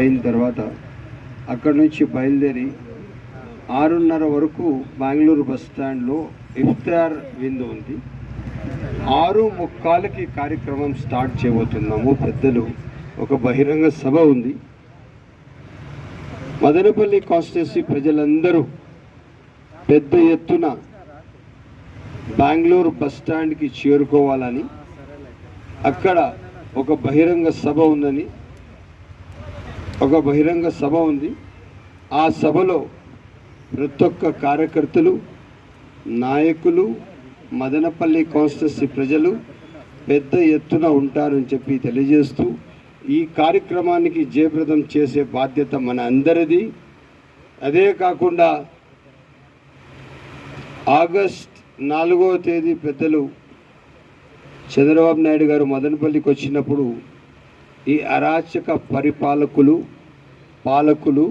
అయిన తర్వాత అక్కడి నుంచి బయలుదేరి ఆరున్నర వరకు బెంగళూరు బస్ స్టాండ్లో ఇఫ్తార్ విందు ఉంది. ఆరు ముక్కాలకి కార్యక్రమం స్టార్ట్ చేయబోతున్నాము. పెద్దలు ఒక బహిరంగ సభ ఉంది. మదనపల్లి కాన్స్టిట్యూన్సీ ప్రజలందరూ పెద్ద ఎత్తున బెంగళూరు బస్ స్టాండ్కి చేరుకోవాలని అక్కడ ఒక బహిరంగ సభ ఉందని ఒక బహిరంగ సభ ఉంది. ఆ సభలో ప్రతి ఒక్క కార్యకర్తలు నాయకులు మదనపల్లి కాన్స్టిట్యూన్సీ ప్రజలు పెద్ద ఎత్తున ఉంటారని చెప్పి తెలియజేస్తూ ఈ కార్యక్రమానికి జయప్రదం చేసే బాధ్యత మన అందరిది. అదే కాకుండా ఆగస్ట్ నాలుగవ తేదీ పెద్దలు చంద్రబాబు నాయుడు గారు మదనపల్లికి వచ్చినప్పుడు ఈ అరాచక పరిపాలకులు పాలకులు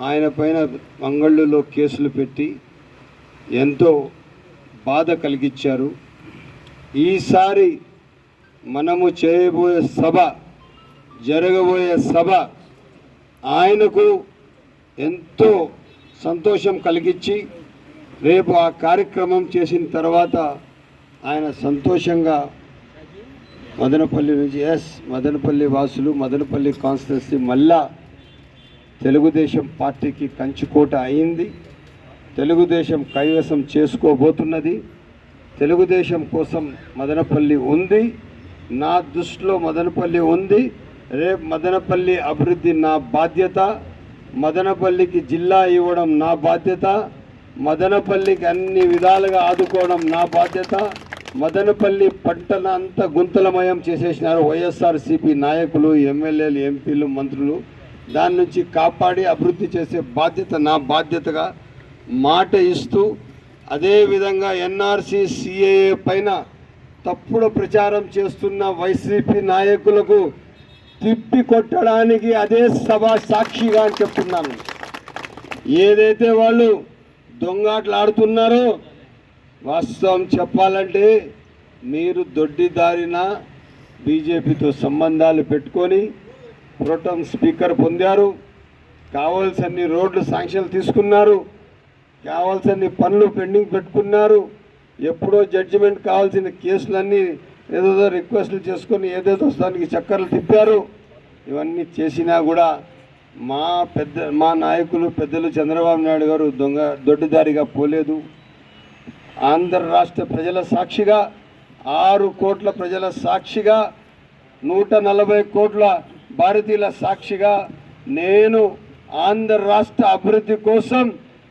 ఆయన పైన మంగళ్ళులో కేసులు పెట్టి ఎంతో బాధ కలిగించారు. ఈసారి మనము చేయబోయే సభ జరగబోయే సభ ఆయనకు ఎంతో సంతోషం కలిగించి రేపు ఆ కార్యక్రమం చేసిన తర్వాత ఆయన సంతోషంగా మదనపల్లి నుంచి ఎస్ మదనపల్లి వాసులు మదనపల్లి కాన్స్టిట్యున్సీ మళ్ళా తెలుగుదేశం పార్టీకి కంచుకోట అయింది. తెలుగుదేశం కైవసం చేసుకోబోతున్నది. తెలుగుదేశం కోసం మదనపల్లి ఉంది. నా దృష్టిలో మదనపల్లి ఉంది. రేపు మదనపల్లి అభివృద్ధి నా బాధ్యత. మదనపల్లికి జిల్లా ఇవ్వడం నా బాధ్యత. మదనపల్లికి అన్ని విధాలుగా ఆదుకోవడం నా బాధ్యత. మదనపల్లి పట్టణ అంతా గుంతలమయం చేసేసినారు వైఎస్ఆర్సీపీ నాయకులు ఎమ్మెల్యేలు ఎంపీలు మంత్రులు. దాని నుంచి కాపాడి అభివృద్ధి చేసే బాధ్యత నా బాధ్యతగా మాట ఇస్తూ అదేవిధంగా ఎన్ఆర్సీ సిఏఏ పైన తప్పుడు ప్రచారం చేస్తున్న వైసీపీ నాయకులకు తిప్పి కొట్టడానికి అదే సభ సాక్షిగా అని చెప్తున్నాను. ఏదైతే వాళ్ళు దొంగాట్లాడుతున్నారో వాస్తవం చెప్పాలంటే మీరు దొడ్డిదారిన బీజేపీతో సంబంధాలు పెట్టుకొని ప్రోటం స్పీకర్ పొందారు. కావాల్సన్ని రోడ్లు శాంక్షన్లు తీసుకున్నారు. కావాల్సిన పనులు పెండింగ్ పెట్టుకున్నారు. ఎప్పుడో జడ్జిమెంట్ కావాల్సిన కేసులన్నీ ఏదేదో రిక్వెస్ట్లు చేసుకొని ఏదేదో దానికి చక్కర్లు తిప్పారు. ఇవన్నీ చేసినా కూడా మా పెద్ద మా నాయకులు పెద్దలు చంద్రబాబు నాయుడు గారు దొంగ దొడ్డిదారిగా పోలేదు. ఆంధ్ర రాష్ట్ర ప్రజల సాక్షిగా ఆరు కోట్ల ప్రజల సాక్షిగా నూట నలభై కోట్ల భారతీయుల సాక్షిగా నేను ఆంధ్ర రాష్ట్ర అభివృద్ధి కోసం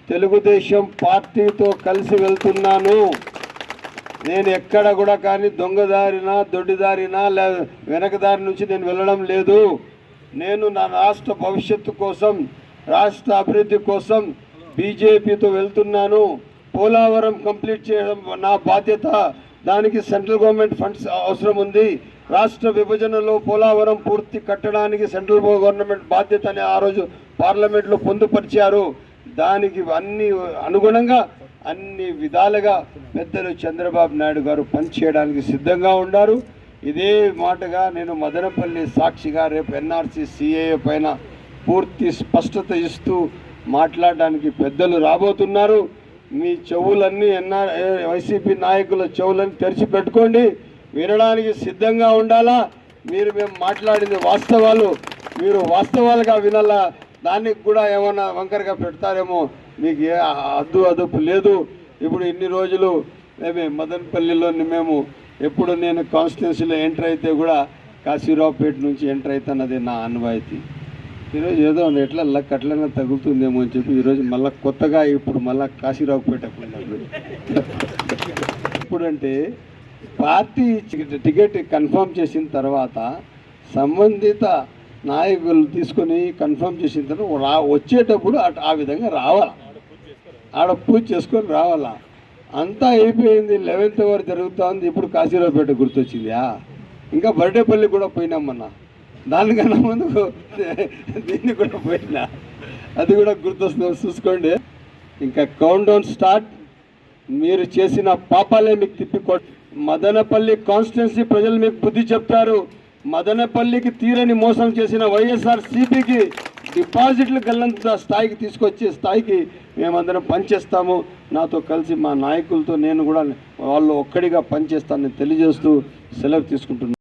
తెలుగుదేశం పార్టీతో కలిసి వెళ్తున్నాను. నేను ఎక్కడ కూడా కానీ దొంగదారిన దొడ్డిదారిన లే వెనకదారి నుంచి నేను వెళ్ళడం లేదు. నేను నా రాష్ట్ర భవిష్యత్తు కోసం రాష్ట్ర అభివృద్ధి కోసం బీజేపీతో వెళ్తున్నాను. పోలవరం కంప్లీట్ చేయడం నా బాధ్యత. దానికి సెంట్రల్ గవర్నమెంట్ ఫండ్స్ అవసరం ఉంది. రాష్ట్ర విభజనలో పోలవరం పూర్తి కట్టడానికి సెంట్రల్ గవర్నమెంట్ బాధ్యత అని ఆ రోజు పార్లమెంట్లో పొందుపరిచారు. దానికి అన్ని అనుగుణంగా అన్ని విధాలుగా పెద్దలు చంద్రబాబు నాయుడు గారు పనిచేయడానికి సిద్ధంగా ఉన్నారు ఇదే మాటగా నేను మదనపల్లి సాక్షిగా రేపు ఎన్ఆర్సీ సిఏఏ పైన పూర్తి స్పష్టత ఇస్తూ మాట్లాడడానికి పెద్దలు రాబోతున్నారు. మీ చెవులన్నీ ఎన్ఆర్ వైసీపీ నాయకుల చెవులన్నీ తెరిచి పెట్టుకోండి. వినడానికి సిద్ధంగా ఉండాలా? మీరు మేము మాట్లాడింది వాస్తవాలు. మీరు వాస్తవాలుగా వినాలా? దానికి కూడా ఏమన్నా వంకరగా పెడతారేమో? మీకు ఏ అద్దు అదుపు లేదు. ఇప్పుడు ఇన్ని రోజులు మేము మదనపల్లిలోని మేము ఎప్పుడు నేను కాన్స్టిట్యున్సీలో ఎంటర్ అయితే కూడా కాశీరావుపేట నుంచి ఎంటర్ అవుతున్నది నా అనువాయితీ. ఈరోజు ఏదో ఎట్లా లక్ అట్లనే తగులుతుందేమో అని చెప్పి ఈరోజు మళ్ళీ కొత్తగా ఇప్పుడు మళ్ళీ కాశీరావుపేట పోయినాడు ఇప్పుడంటే పార్టీ టికెట్ కన్ఫర్మ్ చేసిన తర్వాత సంబంధిత నాయకులు తీసుకొని కన్ఫర్మ్ చేసిన తర్వాత రా వచ్చేటప్పుడు అటు ఆ విధంగా రావాలా? ఆడ పూజ చేసుకొని రావాలా? అంతా అయిపోయింది లెవెన్త్ వరకు జరుగుతుంది ఇప్పుడు కాశీరావుపేట గుర్తొచ్చిందా? ఇంకా బర్డేపల్లి కూడా పోయినామన్నా దానికన్నా ముందు దీన్ని కూడా పోయినా. అది కూడా గుర్తొస్తుంది చూసుకోండి. ఇంకా కౌంట్ డౌన్ స్టార్ట్ మీరు చేసిన పాపాలే మీకు తిప్పికొట్ మదనపల్లి కాన్స్టిట్యున్సీ ప్రజలు మీకు బుద్ధి చెప్తారు. మదనపల్లికి తీరని మోసం చేసిన వైఎస్ఆర్ సిపికి డిపాజిట్లు గల్లంత స్థాయికి తీసుకొచ్చే స్థాయికి మేమందరం పనిచేస్తాము. నాతో కలిసి మా నాయకులతో నేను కూడా వాళ్ళు ఒక్కడిగా పనిచేస్తానని తెలియజేస్తూ సెలవు తీసుకుంటున్నాను